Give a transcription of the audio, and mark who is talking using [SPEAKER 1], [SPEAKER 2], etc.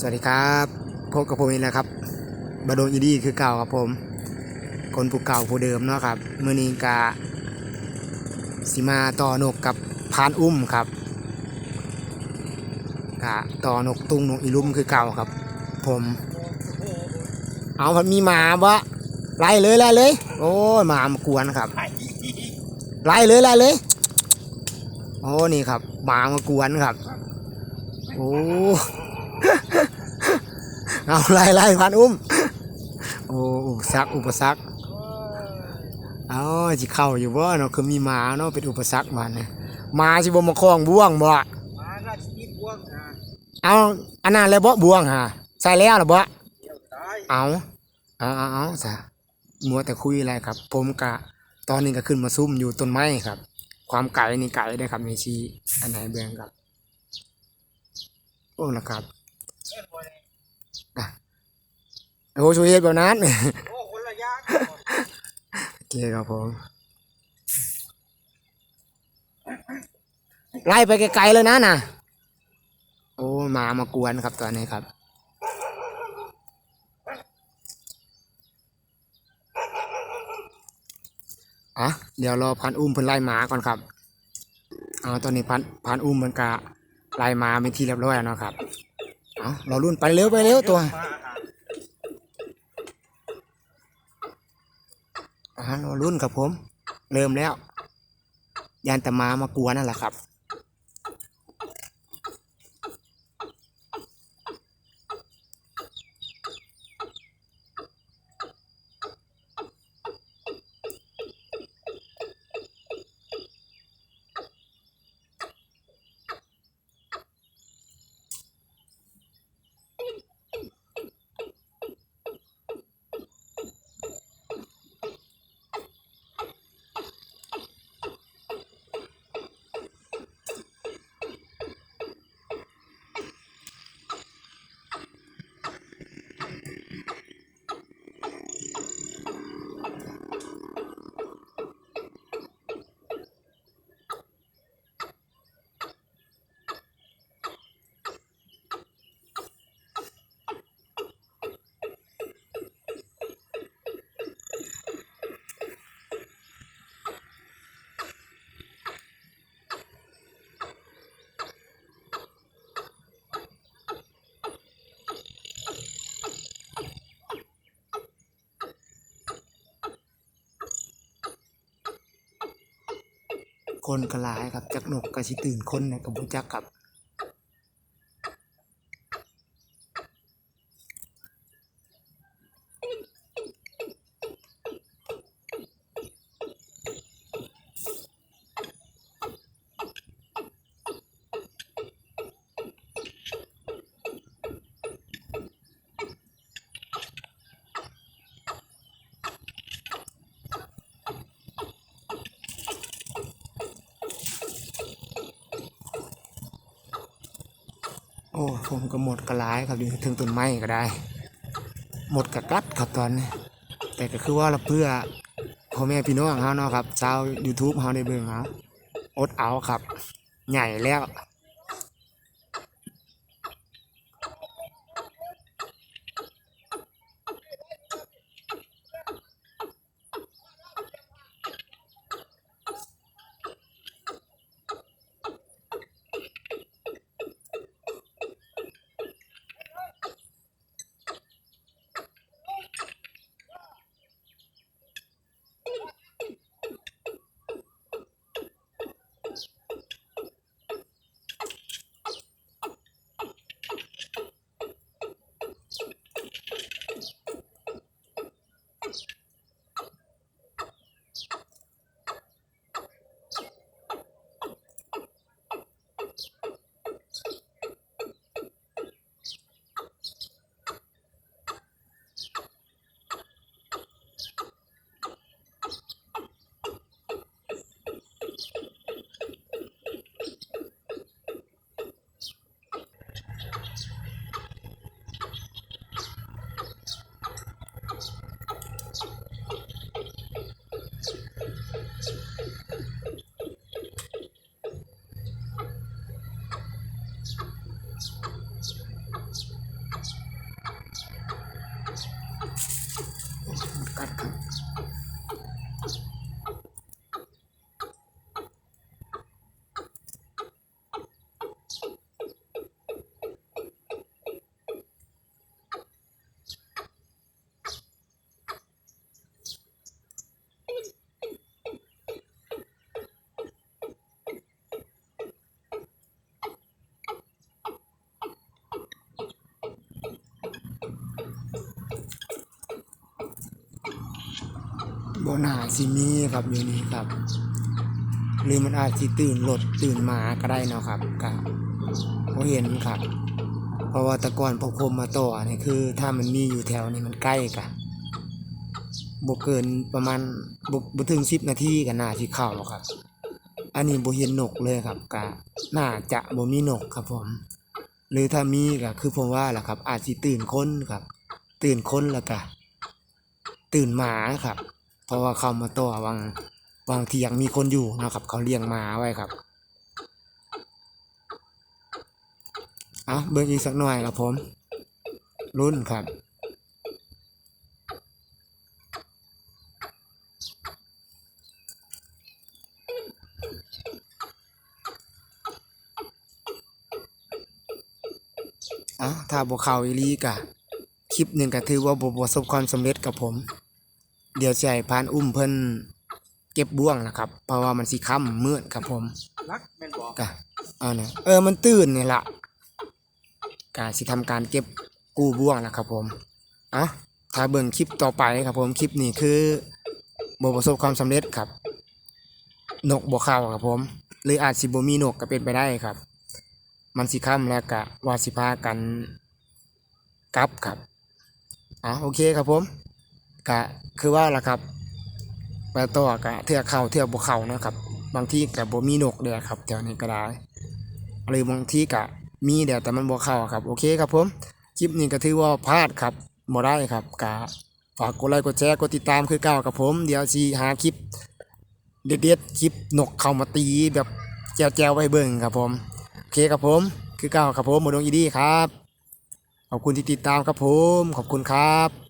[SPEAKER 1] สวัสดีครับพบกับผมอีกแล้วครับบาโดนอีดีคือเก่าครับผม คนผู้เก่าผู้เดิมเนาะครับมือนี้กาสิมาต่อนกกับพานอุ้มครับกะต่อนกตุงนกอีลุ่มคือเก่าครับ ผม เอาพันมีหมาบะไล่เลยไล่เลย โอ้ยหมามากวนครับไล่เลยไล่เลย โอ้นี่ครับหมามากวนครับ โอ้ เอาไล่ไล่พันอุ้ม โอ้อุปสรรคอุปสรรคเอาจิเข้าอยู่บ่เนาะคือมีหมาเนาะเป็นอุปสรรคมันเนี่ยหมาสิบ่มาคล้องบ่วงบ่
[SPEAKER 2] มาราชกิจพวกนะ
[SPEAKER 1] เอาอันนั้นแล้วบ่บ่วงฮะใส่แล้วล่ะบ่
[SPEAKER 2] เดี๋ยวตาย
[SPEAKER 1] เอาเอาเอาเอาซะมัวแต่คุยอะไรครับ ผมกะตอนนี้ก็ขึ้นมาซุ่มอยู่ต้นไม้ครับ ความไก่นี่ไก่ได้ครับมีชีอันไหนเบิ่งครับโอ้นะครับ
[SPEAKER 2] เล่นบ่ได้
[SPEAKER 1] อะ โอ้ช่วยเฮ็ดแบบนั้น
[SPEAKER 2] โอ้คนละอย่าง
[SPEAKER 1] โอเคครับผมไล่ไปไกลๆเลยนะน่ะ โอ้หมามากวนครับตอนนี้ครับอะเดี๋ยวรอพันอุ้มเพิ่นไล่หมาก่อนครับเอาตอนนี้พันพันอุ้มมันกะไล่หมาเป็นที่เรียบร้อยแล้วเนาะครับเอาเรารุ่นไปเร็วไปเร็วตัว
[SPEAKER 2] มาหา
[SPEAKER 1] อ่าเรารุ่นครับผม เริ่มแล้ว ยานตมามากลัวนั่นแหละครับ คนกระลายครับจักนกกระชิตื่นคนเนกระบุจักครับ โอ้ผมก็หมดกระลายครับอยู่ถึงต้นไม้ก็ได้ หมดกระกัดครับตอนนี้แต่ก็คือว่าเราเพื่อพ่อแม่พี่น้องเขาเนาะครับชาว YouTube เขาในเบื้องเขาอดเอาครับ ใหญ่แล้ว பார்க்கலாம் บ่น่าสิมีครับอยู่นี่ครับ หรือมันอาจสิตื่นรถตื่นมาก็ได้นะครับก็บ่เห็นครับ เพราะว่าตะกอนพอผมมาต่อนี่คือ ถ้ามันมีอยู่แถวนี้มันใกล้กะบ่เกินประมาณบ่บ่ถึง10นาทีก็น่าสิเข้าครับ อันนี้บเห็นนกเลยครับก็น่าจะบมีนกครับผม หรือถ้ามีก็คือผมว่าล่ะครับ อาจสิตื่นค้นครับ ตื่นค้นแล้วก็ตื่นหมาครับ เพราะว่าเขามาต่อวางวางเทียงมีคนอยู่นะครับ เขาเลี้ยงมาไว้ครับเอาเบิ่งอีกสักหน่อยครับผมรุ่นครับเอ้าถ้าบ่เขาอีลีกะ คลิปหนึ่งก็ถือว่าบ่ประสบความสำเร็จกับผม เดี๋ยวให้พานอุ้มเพิ่นเก็บบ่วงนะครับ เพราะว่ามันสิค่ำมืดครับผม
[SPEAKER 2] รักแม่นบอกะ
[SPEAKER 1] เอาเนี่ยเออมันตื่นนี่ล่ะกะสิทำการเก็บกู้บ่วงแล้วครับผมอะถ้าเบิ่งคลิปต่อไปครับผมคลิปนี้คือบ่ประสบความสำเร็จครับ นกบ่เข้าครับผม หรืออาจสิบ่มีนกก็เป็นไปได้ครับ มันสิค่ำแล้วกะว่าสิพากันกลับครับอะโอเคครับผม กะคือว่าล่ะครับไปต่อกะเทือกเขาเทือกบ่เขานะครับ บางที่กับบ่มีนกเด้อครับแถวนี้ก็ได้หรือบางที่กะมีเด้อแต่มันบ่เข้าครับโอเคครับผมคลิปนี้ก็ถือว่าพลาดครับบ่ได้ครับกะฝากกดไลค์กดแชร์กดติดตามคือเก่าครับผม เดี๋ยวสิหาคลิปเด็ดๆคลิปนกเข้ามาตีแบบแจวๆไว้เบิ่งครับผมโอเคครับผม คือเก่าครับผมหมดดวงอีดีครับขอบคุณที่ติดตามครับผม ขอบคุณครับ